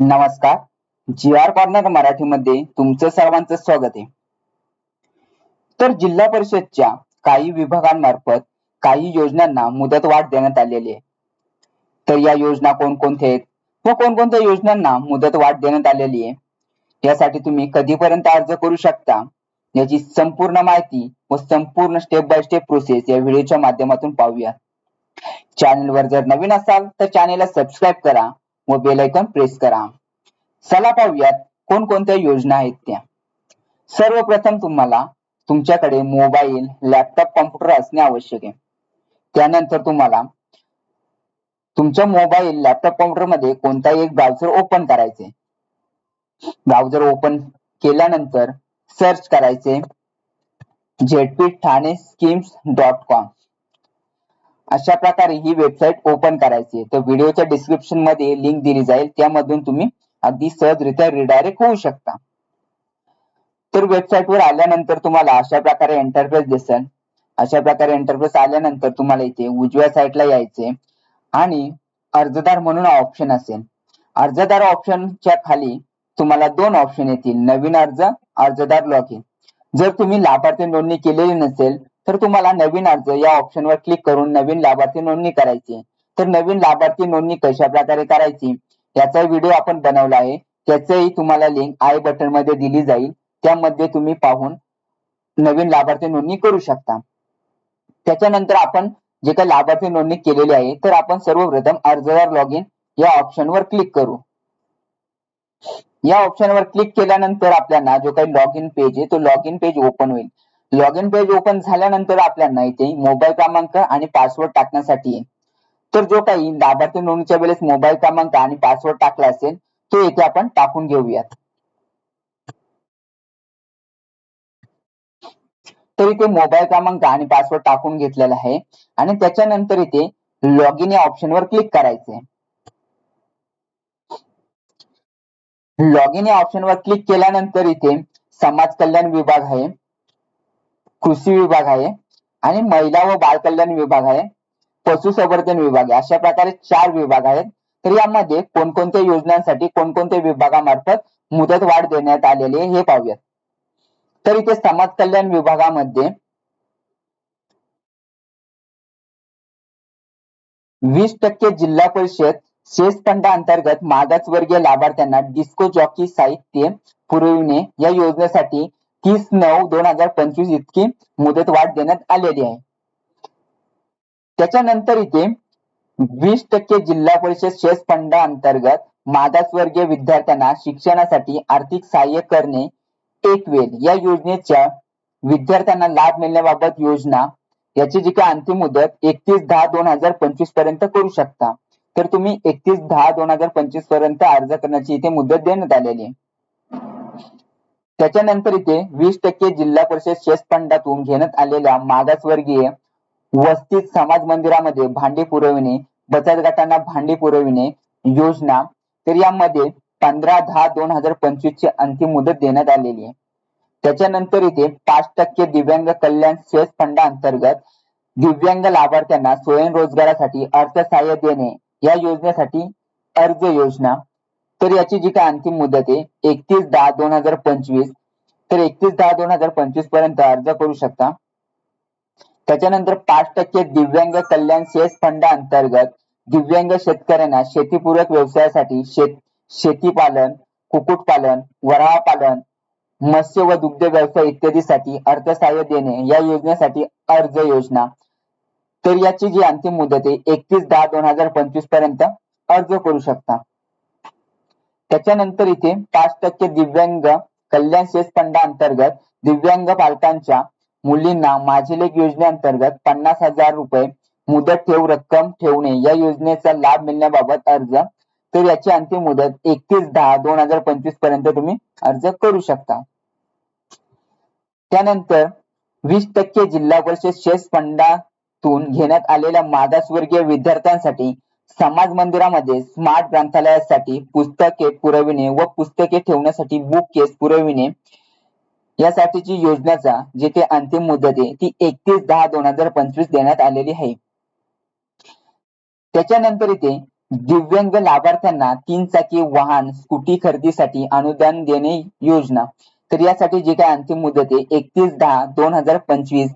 नमस्कार. जी R corner मराठीमध्ये तुमचं सर्वांचं स्वागत आहे. तर जिल्हा परिषदच्या काही विभागांमार्फत काही योजनांना मुदतवाढ देण्यात आलेली आहे. तर या योजना कोणकोणत्या आहेत व कोणकोणत्या योजनांना मुदतवाढ देण्यात आलेली आहे? यासाठी तुम्ही कधीपर्यंत अर्ज करू शकता? याची संपूर्ण माहिती व संपूर्ण स्टेप बाय स्टेप प्रोसेस या व्हिडिओच्या माध्यमातून पाहूया. चॅनलवर जर नवीन असाल तर चॅनेलला सबस्क्राईब करा. व बेल आयकॉन प्रेस करा. चला पाहूयात कोणकोणत्या योजना आहेत त्या. सर्वप्रथम तुम्हाला तुमच्याकडे मोबाईल लॅपटॉप कॉम्प्युटर असणे आवश्यक आहे. त्यानंतर तुम्हाला तुमच्या मोबाईल लॅपटॉप कॉम्प्युटरमध्ये कोणताही एक ब्राउझर ओपन करायचे ब्राउझर ओपन केल्यानंतर सर्च करायचे ZP Thane schemes dot com अशा प्रकारे ही वेबसाईट ओपन करायची तर व्हिडिओच्या डिस्क्रिप्शनमध्ये लिंक दिली जाईल. त्यामधून तुम्ही अगदी सहजरित्या रिडायरेक्ट होऊ शकता. तर वेबसाईटवर आल्यानंतर तुम्हाला अशा प्रकारे इंटरफेस दिसेल. अशा प्रकारे इंटरफेस आल्यानंतर तुम्हाला इथे उजव्या साईडला यायचे आणि अर्जदार म्हणून ऑप्शन असेल. अर्जदार ऑप्शनच्या खाली तुम्हाला दोन ऑप्शन येतील. नवीन अर्ज अर्जदार लॉग इन जर तुम्ही लाभार्थी नोंदणी केलेली नसेल तर तुम्हाला नवीन अर्ज या ऑप्शनवर क्लिक करून नवीन लाभार्थी नोंदणी करायची तर नवीन लाभार्थी नोंदणी कशा प्रकारे करायची? याचा व्हिडिओ आपण बनवला आहे. त्याचंही तुम्हाला लिंक आय बटनमध्ये दिली जाईल. त्यामध्ये तुम्ही पाहून नवीन लाभार्थी नोंदणी करू शकता. त्याच्यानंतर आपण जे काही लाभार्थी नोंदणी केलेली आहे तर आपण सर्वप्रथम अर्जदार लॉग इन या ऑप्शनवर क्लिक करू. या ऑप्शनवर क्लिक केल्यानंतर आपल्याला जो काही लॉग इन पेज आहे तो लॉग इन पेज ओपन होईल. लॉग इन पेज ओपन झाल्यानंतर आपल्याला इथे मोबाईल क्रमांक आणि पासवर्ड टाकण्यासाठी तर जो काही लाभार्थी नोंदणीच्या वेळेस मोबाईल क्रमांक आणि पासवर्ड टाकला असेल तो इथे आपण टाकून घेऊयात. तर इथे मोबाईल क्रमांक आणि पासवर्ड टाकून घेतलेला आहे. आणि त्याच्यानंतर इथे लॉग इन या ऑप्शनवर क्लिक करायचंय. लॉग इन या ऑप्शनवर क्लिक केल्यानंतर इथे समाज कल्याण विभाग आहे. कृषी विभाग आहे आणि महिला व बाल कल्याण विभाग आहे पशुसंवर्धन विभाग आहे अशा प्रकारे चार विभाग आहेत. तर यामध्ये कोणकोणत्या योजनांसाठी कोणकोणत्या विभागामार्फत मुदत वाढ देण्यात आलेली आहे हे पाहूयात. तर इथे समाज कल्याण विभागामध्ये वीस टक्के जिल्हा परिषद शेष अंतर्गत मागासवर्गीय लाभार्थ्यांना डिस्को जॉकी साहित्य पुरविणे या योजनेसाठी तीस नऊ दोन हजार पंचवीस इतकी मुदत वाढ देण्यात आलेली आहे. त्याच्यानंतर इथे वीस टक्के जिल्हा परिषद शेष फंडा अंतर्गत मागासवर्गीय विद्यार्थ्यांना शिक्षणासाठी आर्थिक सहाय्य करणे एक वेळ. या योजनेच्या विद्यार्थ्यांना लाभ मिळण्याबाबत योजना याची जी काय अंतिम मुदत एकतीस दहा दोन हजार पंचवीसपर्यंत करू शकता. तर तुम्ही एकतीस दहा दोन हजार पंचवीसपर्यंत अर्ज करण्याची इथे मुदत देण्यात आलेली आहे. त्याच्यानंतर इथे वीस टक्के जिल्हा परिषद शेत फंडातून घेण्यात आलेल्या मागासवर्गीय वस्तीत समाज मंदिरामध्ये भांडी पुरविणे बचत गटांना भांडी पुरविणे योजना तर यामध्ये पंधरा दहा दोन हजार पंचवीस ची अंतिम मुदत देण्यात आलेली आहे. त्याच्यानंतर इथे पाच टक्के दिव्यांग कल्याण शेष फंडा अंतर्गत दिव्यांग लाभार्थ्यांना स्वयंरोजगारासाठी अर्थसहाय्य देणे या योजनेसाठी अर्ज योजना तर याची जी काय अंतिम मुदत आहे एकतीस दहा दोन हजार पंचवीस तर एकतीस दहा दोन हजार पंचवीसपर्यंत अर्ज करू शकता. त्याच्यानंतर पाच टक्के दिव्यांग कल्याण सेस फंडा अंतर्गत दिव्यांग शेतकऱ्यांना शेतीपूरक व्यवसायासाठी शेत शेतीपालन कुक्कुटपालन वराहपालन मत्स्य व दुग्ध व्यवसाय इत्यादीसाठी अर्थसहाय्य देणे या योजनेसाठी अर्ज योजना. तर याची जी अंतिम मुदत आहे एकतीस दहा दोन हजार पंचवीसपर्यंत अर्ज करू शकता. त्याच्यानंतर इथे पाच टक्के दिव्यांग कल्याण शेष अंतर्गत दिव्यांग पालकांच्या मुलींना माझे लेख योजनेअंतर्गत पन्नास हजार रुपये मुदत ठेव रक्कम ठेवणे या योजनेचा लाभ मिळण्याबाबत अर्ज. तर याची अंतिम मुदत एकतीस दहा दोन हजार पंचवीसपर्यंत तुम्ही अर्ज करू शकता. त्यानंतर वीस टक्के जिल्हा परिषद शेष फंडातून घेण्यात आलेल्या मागासवर्गीय विद्यार्थ्यांसाठी समाज मंदिरामध्ये स्मार्ट ग्रंथालयासाठी पुस्तके पुरविणे व पुस्तके ठेवण्यासाठी बुक केस पुरविणे यासाठीची योजनाचा जिथे अंतिम मुदत आहे ती एकतीस दहा दोन हजार पंचवीस देण्यात आलेली आहे. त्याच्यानंतर इथे दिव्यांग लाभार्थ्यांना तीन चाकी वाहन स्कूटी खरेदीसाठी अनुदान देणे योजना. तर यासाठी जी काय अंतिम मुदत आहे एकतीस दहा दोन हजार पंचवीस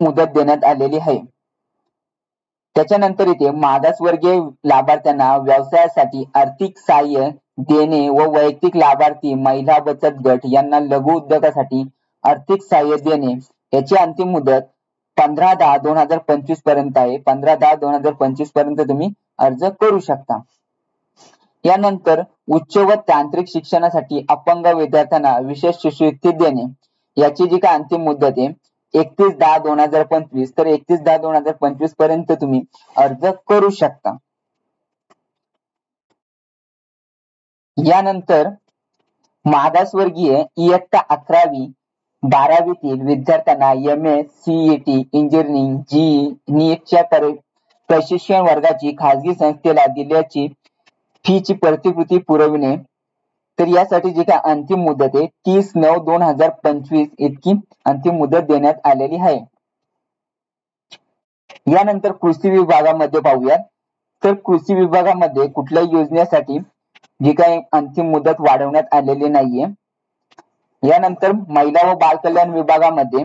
मुदत देण्यात आलेली आहे. त्याच्यानंतर इथे मागासवर्गीय लाभार्थ्यांना व्यवसायासाठी आर्थिक सहाय्य देणे व वैयक्तिक लाभार्थी महिला बचत गट यांना लघु उद्योगासाठी आर्थिक सहाय्य देणे याची अंतिम मुदत पंधरा दहा दोन हजार पंचवीसपर्यंत आहे. पंधरा दहा दोन हजार पंचवीसपर्यंत तुम्ही अर्ज करू शकता. यानंतर उच्च व तांत्रिक शिक्षणासाठी अपंग विद्यार्थ्यांना विशेष शिष्यवृत्ती देणे. याची जी काय अंतिम मुदत आहे एकतीस दहा दोन हजार पंचवीस तर एकतीस दहा दोन हजार पंचवीसपर्यंत तुम्ही अर्ज करू शकता. यानंतर मागासवर्गीय इयत्ता अकरावी बारावीतील विद्यार्थ्यांना M S CET engineering JEE नीटच्या प्रशिक्षण वर्गाची खाजगी संस्थेला दिल्याची फीची प्रतिकृती पुरविणे तर यासाठी जी काय अंतिम मुदत आहे तीस नऊ दोन हजार पंचवीस इतकी अंतिम मुदत देण्यात आलेली आहे. यानंतर कृषी विभागामध्ये पाहूया. तर कृषी विभागामध्ये कुठल्याही योजनेसाठी जी काही अंतिम मुदत वाढवण्यात आलेली नाहीये. यानंतर महिला व बाल कल्याण विभागामध्ये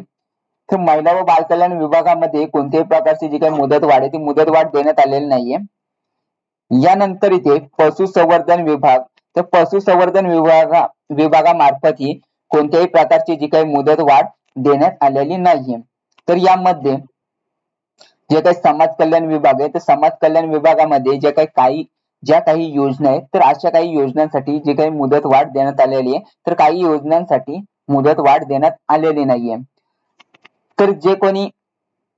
तर महिला व बाल कल्याण विभागामध्ये कोणत्याही प्रकारची जी काही मुदत वाढ आहे ती मुदत वाढ देण्यात आलेली नाहीये. यानंतर इथे पशुसंवर्धन विभाग तर पशुसंवर्धन विभागा विभागामार्फत ही कोणत्याही प्रकारची जी काही मुदत वाढ देण्यात आलेली नाहीये. तर यामध्ये जे काही समाज कल्याण विभाग आहे तर समाज कल्याण विभागामध्ये जे काही काही ज्या काही योजना आहेत तर अशा काही योजनांसाठी जी काही मुदत वाढ देण्यात आलेली आहे तर काही योजनांसाठी मुदत वाढ देण्यात आलेली नाहीये. तर जे कोणी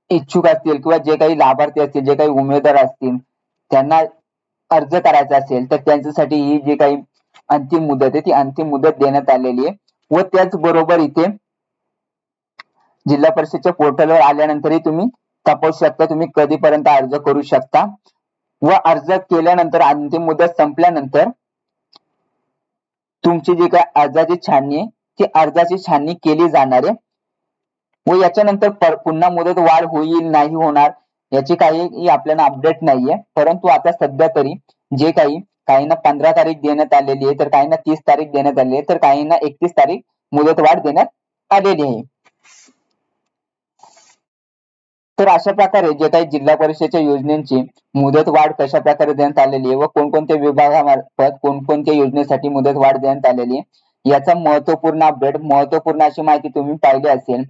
इच्छुक असतील किंवा जे काही लाभार्थी असतील जे काही उमेदवार असतील त्यांना अर्ज करायचा असेल तर त्यांच्यासाठी ही जी काही अंतिम मुदत आहे ती अंतिम मुदत देण्यात आलेली आहे. व त्याचबरोबर इथे जिल्हा परिषदच्या पोर्टलवर आल्यानंतरही तुम्ही तपासू शकता तुम्ही कधीपर्यंत अर्ज करू शकता. व अर्ज केल्यानंतर अंतिम मुदत संपल्यानंतर तुमची जी काय अर्जाची छाननी आहे ती अर्जाची छाननी केली जाणार आहे. व याच्यानंतर पुन्हा मुदत वाढ होईल नाही होणार याची काही आपल्याला अपडेट नाहीये. परंतु आता सध्या तरी जे काही काहींना पंधरा तारीख देण्यात आलेली आहे तर काहींना तीस तारीख देण्यात आलेली आहे तर काहींना एकतीस तारीख मुदत वाढ देण्यात आलेली आहे. तर अशा प्रकारे जे काही जिल्हा परिषदेच्या योजनेची मुदत वाढ कशा प्रकारे देण्यात आलेली आहे व कोणकोणत्या विभागामार्फत कोणकोणत्या योजनेसाठी मुदत वाढ देण्यात आलेली आहे याचा महत्त्वपूर्ण अपडेट महत्त्वपूर्ण अशी माहिती तुम्ही पाहिली असेल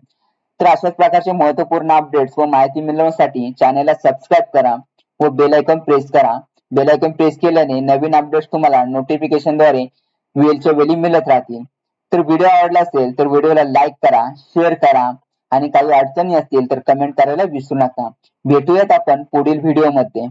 तर अशाच प्रकारचे महत्त्वपूर्ण अपडेट्स व माहिती मिळवण्यासाठी चॅनलला सबस्क्राईब करा व बेल आयकॉन प्रेस करा. बेल आयकॉन प्रेस केल्याने नवीन अपडेट्स तुम्हाला नोटिफिकेशनद्वारे वेळच्या वेळी मिळत राहतील. तर व्हिडिओ आवडला असेल तर व्हिडिओला लाईक करा शेअर करा आणि काही अडचणी असतील तर कमेंट करायला विसरू नका. भेटूयात आपण पुढील व्हिडिओमध्ये